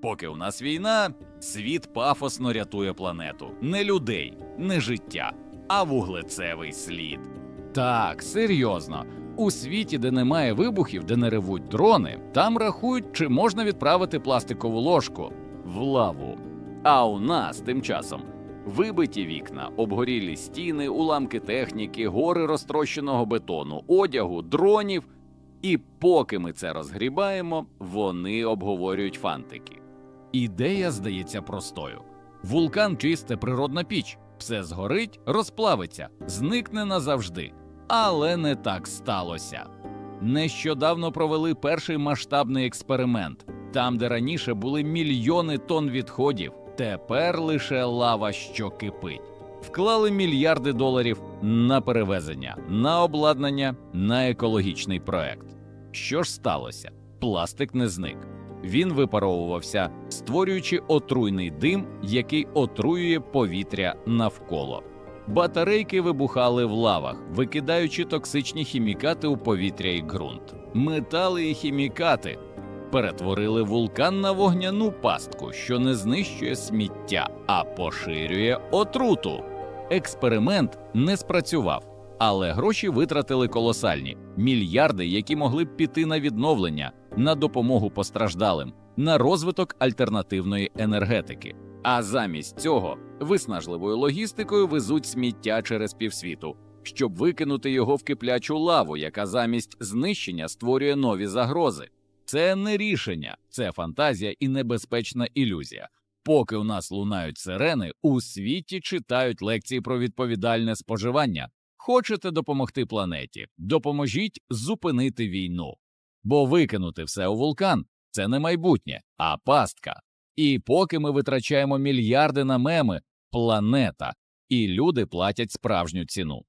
Поки у нас війна, світ пафосно рятує планету. Не людей, не життя, а вуглецевий слід. Так, серйозно. У світі, де немає вибухів, де не ревуть дрони, там рахують, чи можна відправити пластикову ложку в лаву. А у нас тим часом вибиті вікна, обгорілі стіни, уламки техніки, гори розтрощеного бетону, одягу, дронів. І поки ми це розгрібаємо, вони обговорюють фантики. Ідея здається простою: вулкан чисте природна піч, все згорить, розплавиться, зникне назавжди. Але не так сталося. Нещодавно провели перший масштабний експеримент. Там, де раніше були мільйони тонн відходів, тепер лише лава, що кипить. Вклали мільярди доларів на перевезення, на обладнання, на екологічний проект. Що ж сталося? Пластик не зник. Він випаровувався, створюючи отруйний дим, який отруює повітря навколо. Батарейки вибухали в лавах, викидаючи токсичні хімікати у повітря і ґрунт. Метали і хімікати перетворили вулкан на вогняну пастку, що не знищує сміття, а поширює отруту. Експеримент не спрацював, але гроші витратили колосальні мільярди, які могли б піти на відновлення, на допомогу постраждалим, на розвиток альтернативної енергетики. А замість цього виснажливою логістикою везуть сміття через півсвіту, щоб викинути його в киплячу лаву, яка замість знищення створює нові загрози. Це не рішення, це фантазія і небезпечна ілюзія. Поки у нас лунають сирени, у світі читають лекції про відповідальне споживання. Хочете допомогти планеті? Допоможіть зупинити війну. Бо викинути все у вулкан це не майбутнє, а пастка. І поки ми витрачаємо мільярди на меми, планета і люди платять справжню ціну.